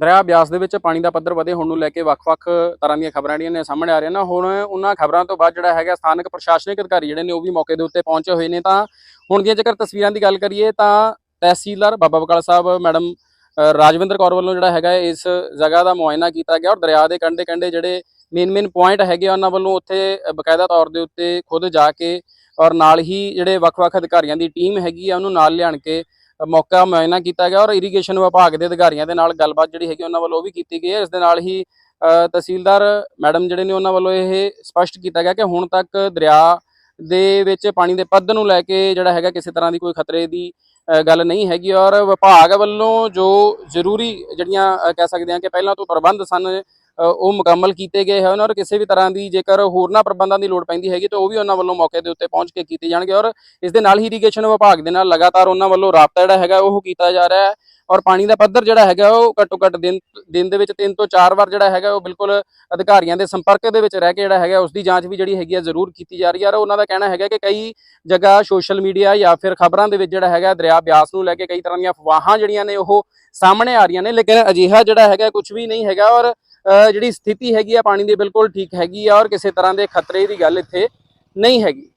ਦਰਿਆ ਬਿਆਸ ਦੇ ਵਿੱਚ ਪਾਣੀ ਦਾ ਪੱਧਰ ਵਧੇ ਹੋਣ ਨੂੰ ਲੈ ਕੇ ਵੱਖ-ਵੱਖ ਤਰ੍ਹਾਂ ਦੀਆਂ ਖਬਰਾਂ ਜਿਹੜੀਆਂ ਨੇ ਸਾਹਮਣੇ ਆ ਰਹੀਆਂ ਨੇ। ਹੁਣ ਉਹਨਾਂ ਖਬਰਾਂ ਤੋਂ ਬਾਅਦ ਜਿਹੜਾ ਹੈਗਾ ਸਥਾਨਕ ਪ੍ਰਸ਼ਾਸਨਿਕ ਅਧਿਕਾਰੀ ਜਿਹੜੇ ਨੇ ਉਹ ਵੀ ਮੌਕੇ ਦੇ ਉੱਤੇ ਪਹੁੰਚੇ ਹੋਏ ਨੇ। ਤਾਂ ਹੁਣ ਦੀਆਂ ਜੇਕਰ ਤਸਵੀਰਾਂ ਦੀ ਗੱਲ ਕਰੀਏ ਤਾਂ ਤਹਿਸੀਲਦਾਰ ਬਾਬਾ ਬਕਾਲਾ ਸਾਹਿਬ ਮੈਡਮ ਰਾਜਵਿੰਦਰ ਕੌਰ ਵੱਲੋਂ ਜਿਹੜਾ ਹੈਗਾ ਇਸ ਜਗ੍ਹਾ ਦਾ ਮੁਆਇਨਾ ਕੀਤਾ ਗਿਆ ਔਰ ਦਰਿਆ ਦੇ ਕੰਢੇ ਕੰਢੇ ਜਿਹੜੇ ਮੇਨ ਮੇਨ ਪੁਆਇੰਟ ਹੈਗੇ ਆ ਉਹਨਾਂ ਵੱਲੋਂ ਉੱਥੇ ਅ, ਬਕਾਇਦਾ ਤੌਰ ਦੇ ਉੱਤੇ ਖੁਦ ਜਾ ਕੇ ਔਰ ਨਾਲ ਹੀ ਜਿਹੜੇ ਵੱਖ-ਵੱਖ ਅਧਿਕਾਰੀਆਂ ਦੀ ਟੀਮ ਹੈਗੀ ਆ ਉਹਨੂੰ ਨਾਲ ਲਿਆਣ ਕੇ ਮੌਕਾ ਮੁਆਇਨਾ ਕੀਤਾ ਗਿਆ ਔਰ ਇਰੀਗੇਸ਼ਨ ਵਿਭਾਗ ਦੇ ਅਧਿਕਾਰੀਆਂ ਦੇ ਨਾਲ ਗੱਲਬਾਤ ਜਿਹੜੀ ਹੈਗੀ ਉਹਨਾਂ ਵੱਲੋਂ ਉਹ ਵੀ ਕੀਤੀ ਗਈ ਹੈ। ਇਸ ਦੇ ਨਾਲ ਹੀ ਤਹਿਸੀਲਦਾਰ ਮੈਡਮ ਜਿਹੜੇ ਨੇ ਉਹਨਾਂ ਵੱਲੋਂ ਇਹ ਸਪਸ਼ਟ ਕੀਤਾ ਗਿਆ ਕਿ ਹੁਣ ਤੱਕ ਦਰਿਆ ਦੇ ਵਿੱਚ ਪਾਣੀ ਦੇ ਪੱਧ ਨੂੰ ਲੈ ਕੇ ਜਿਹੜਾ ਹੈਗਾ ਕਿਸੇ ਤਰ੍ਹਾਂ ਦੀ ਕੋਈ ਖਤਰੇ ਦੀ ਗੱਲ ਨਹੀਂ ਹੈਗੀ ਔਰ ਵਿਭਾਗ ਵੱਲੋਂ ਜੋ ਜ਼ਰੂਰੀ ਜਿਹੜੀਆਂ ਕਹਿ ਸਕਦੇ ਹਾਂ ਕਿ ਪਹਿਲਾਂ ਤੋਂ ਪ੍ਰਬੰਧ ਸਨ ਉਹ ਮੁਕੰਮਲ ਕੀਤੇ ਗਏ ਹਨ ਔਰ ਕਿਸੇ ਵੀ ਤਰ੍ਹਾਂ ਦੀ ਜੇਕਰ ਹੋਰਨਾਂ ਪ੍ਰਬੰਧਾਂ ਦੀ ਲੋੜ ਪੈਂਦੀ ਹੈਗੀ ਤਾਂ ਉਹ ਵੀ ਉਹਨਾਂ ਵੱਲੋਂ ਮੌਕੇ ਦੇ ਉੱਤੇ ਪਹੁੰਚ ਕੇ ਕੀਤੇ ਜਾਣਗੇ ਔਰ ਇਸ ਦੇ ਨਾਲ ਹੀ ਇਰੀਗੇਸ਼ਨ ਵਿਭਾਗ ਦੇ ਨਾਲ ਲਗਾਤਾਰ ਉਹਨਾਂ ਵੱਲੋਂ ਰਾਬਤਾ ਜਿਹੜਾ ਹੈਗਾ ਉਹ ਕੀਤਾ ਜਾ ਰਿਹਾ ਹੈ ਔਰ ਪਾਣੀ ਦਾ ਪੱਧਰ ਜਿਹੜਾ ਹੈਗਾ ਉਹ ਘੱਟੋ ਘੱਟ ਦਿਨ ਦਿਨ ਦੇ ਵਿੱਚ ਤਿੰਨ ਤੋਂ ਚਾਰ ਵਾਰ ਜਿਹੜਾ ਹੈਗਾ ਉਹ ਬਿਲਕੁਲ ਅਧਿਕਾਰੀਆਂ ਦੇ ਸੰਪਰਕ ਦੇ ਵਿੱਚ ਰਹਿ ਕੇ ਜਿਹੜਾ ਹੈਗਾ ਉਸ ਦੀ ਜਾਂਚ ਵੀ ਜਿਹੜੀ ਹੈਗੀ ਹੈ ਜ਼ਰੂਰ ਕੀਤੀ ਜਾ ਰਹੀ ਹੈ ਔਰ ਉਹਨਾਂ ਦਾ ਕਹਿਣਾ ਹੈਗਾ ਕਿ ਕਈ ਜਗ੍ਹਾ ਸੋਸ਼ਲ ਮੀਡੀਆ ਜਾਂ ਫਿਰ ਖਬਰਾਂ ਦੇ ਵਿੱਚ ਜਿਹੜਾ ਹੈਗਾ ਦਰਿਆ ਬਿਆਸ ਨੂੰ ਲੈ ਕੇ ਕਈ ਤਰ੍ਹਾਂ ਦੀਆਂ ਅਫਵਾਹਾਂ ਜਿਹੜੀਆਂ ਨੇ ਉਹ ਸਾਹਮਣੇ ਆ ਰਹੀਆਂ ਨੇ ਲੇਕਿਨ ਅਜਿਹਾ ਜਿਹੜਾ ਹੈਗਾ ਕੁਝ ਵੀ ਨਹੀਂ ਹੈਗਾ ਔਰ ਜਿਹੜੀ ਸਥਿਤੀ ਹੈਗੀ ਆ ਪਾਣੀ ਦੀ ਬਿਲਕੁਲ ਠੀਕ ਹੈਗੀ ਆ ਔਰ ਕਿਸੇ ਤਰ੍ਹਾਂ ਦੇ ਖਤਰੇ ਦੀ ਗੱਲ ਇੱਥੇ ਨਹੀਂ ਹੈਗੀ।